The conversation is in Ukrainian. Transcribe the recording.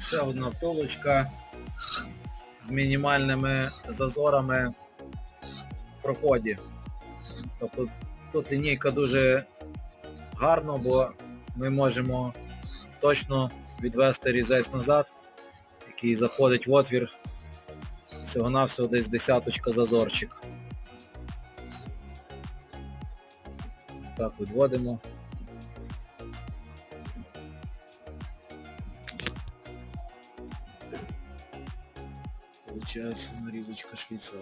Ще одна втулочка з мінімальними зазорами в проході. Тобто тут лінійка дуже гарно, бо ми можемо точно відвести різець назад, який заходить в отвір. Всього-навсього десь десяточка зазорчик. Так, відводимо. Получается нарезочка шлица.